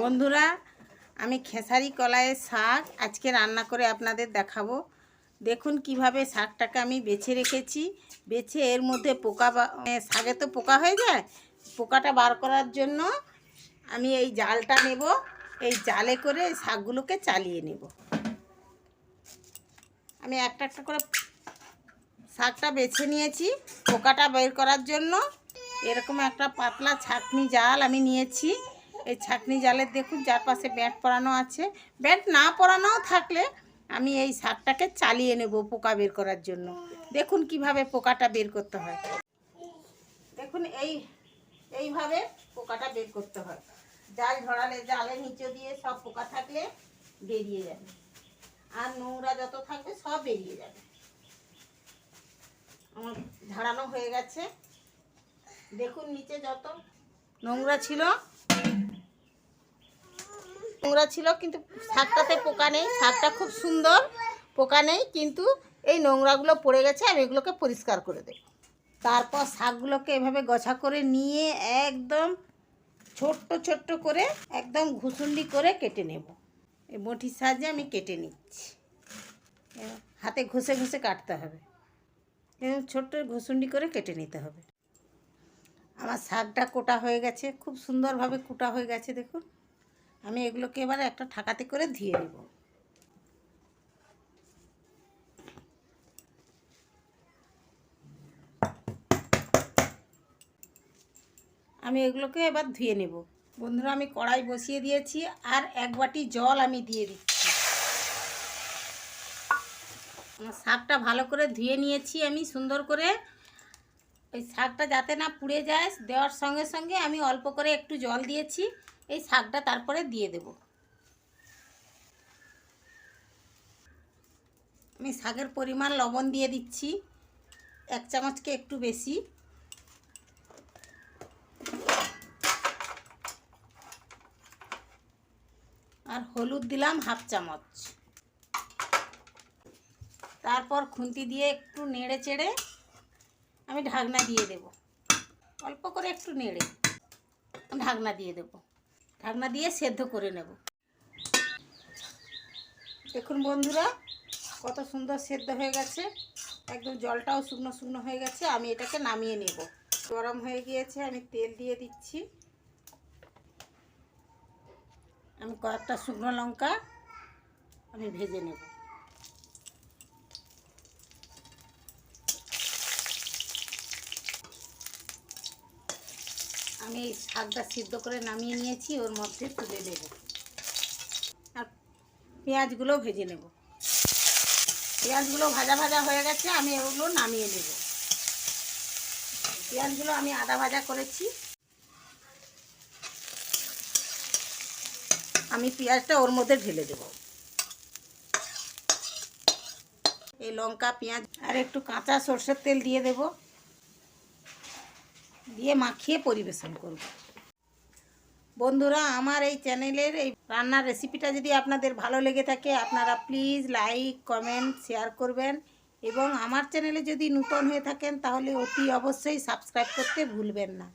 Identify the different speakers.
Speaker 1: বন্ধুরা, আমি খেসারি কলাইয়ের শাক আজকে রান্না করে আপনাদের দেখাবো। দেখুন কীভাবে শাকটাকে আমি বেছে রেখেছি। বেছে এর মধ্যে পোকা শাকে তো পোকা হয়ে যায়। পোকাটা বার করার জন্য আমি এই জালটা নেব। এই জালে করে শাকগুলোকে চালিয়ে নেব। আমি একটা একটা করে শাকটা বেছে নিয়েছি, পোকাটা বের করার জন্য। এরকম একটা পাতলা ছাকনি জাল আমি নিয়েছি। এই ছাকনি জালের দেখুন চারপাশে ব্যাট পরানো আছে। ব্যাট না পরানোও থাকলে আমি এই শাকটাকে চালিয়ে নেব পোকা বের করার জন্য। দেখুন কীভাবে পোকাটা বের করতে হয়। দেখুন এই, এইভাবে পোকাটা বের করতে হয়। জাল ধরালে, জালের নিচে দিয়ে সব পোকা থাকলে বেরিয়ে যাবে। আর নোংরা যত থাকবে সব বেরিয়ে যাবে। আমার ঝাড়ানো হয়ে গেছে। দেখুন নিচে যত নোংরা ছিল নোংরা ছিল, কিন্তু শাকটাতে পোকা নেই। শাকটা খুব সুন্দর, পোকা নেই, কিন্তু এই নোংরাগুলো পড়ে গেছে, আমি এগুলোকে পরিষ্কার করে দেব। তারপর শাকগুলোকে এভাবে গছা করে নিয়ে একদম ছোট্ট ছোট্ট করে একদম ঘুষুন্ডি করে কেটে নেব। এই বটির সাহায্যে আমি কেটে নিচ্ছি। হাতে ঘষে ঘষে কাটতে হবে। এরকম ছোট্ট ঘুষুন্ডি করে কেটে নিতে হবে। আমার শাকটা কোটা হয়ে গেছে, খুব সুন্দরভাবে কোটা হয়ে গেছে, দেখুন। আমি এগুলোকে এবার একটা ঠাকাতে করে ধুয়ে নেব। আমি এগুলোকে এবার ধুয়ে নেব। বন্ধুরা, আমি কড়াই বসিয়ে দিয়েছি আর এক বাটি জল আমি দিয়ে দিচ্ছি। আমার শাকটা ভালো করে ধুয়ে নিয়েছি আমি সুন্দর করে। ওই শাকটা যাতে না পুড়ে যায়, দেওয়ার সঙ্গে সঙ্গে আমি অল্প করে একটু জল দিয়েছি। এই শাকটা তারপরে দিয়ে দেব। আমি শাকের পরিমাণ লবণ দিয়ে দিচ্ছি, এক চামচকে একটু বেশি। আর হলুদ দিলাম হাফ চামচ। তারপর খুন্তি দিয়ে একটু নেড়ে চেড়ে আমি ঢাকনা দিয়ে দেব। অল্প করে একটু নেড়ে ঢাকনা দিয়ে দেব। ঢাকনা দিয়ে সেদ্ধ করে নেব। দেখুন বন্ধুরা, কত সুন্দর সেদ্ধ হয়ে গেছে। একদম জলটাও শুকনো শুকনো হয়ে গেছে। আমি এটাকে নামিয়ে নেব। গরম হয়ে গিয়েছে, আমি তেল দিয়ে দিচ্ছি। আমি কয়েকটা শুকনো লঙ্কা আমি ভেজে নেব। আমি এই শাকটা সিদ্ধ করে নামিয়ে নিয়েছি, ওর মধ্যে তুলে দেব। আর পেঁয়াজগুলো ভেজে নেব। পেঁয়াজগুলো ভাজা ভাজা হয়ে গেছে, আমি ওগুলো নামিয়ে নেব। পেঁয়াজগুলো আমি আদা ভাজা করেছি। আমি পেঁয়াজটা ওর মধ্যে ঢেলে দেব। এই লঙ্কা, পেঁয়াজ, আর একটু কাঁচা সর্ষের তেল দিয়ে দেব। দিয়ে মাখিয়ে পরিবেশন করব। বন্ধুরা, আমার এই চ্যানেলের এই রান্নার রেসিপিটা যদি আপনাদের ভালো লেগে থাকে, আপনারা প্লিজ লাইক কমেন্ট শেয়ার করবেন এবং আমার চ্যানেলে যদি নূতন হয়ে থাকেন, তাহলে অতি অবশ্যই সাবস্ক্রাইব করতে ভুলবেন না।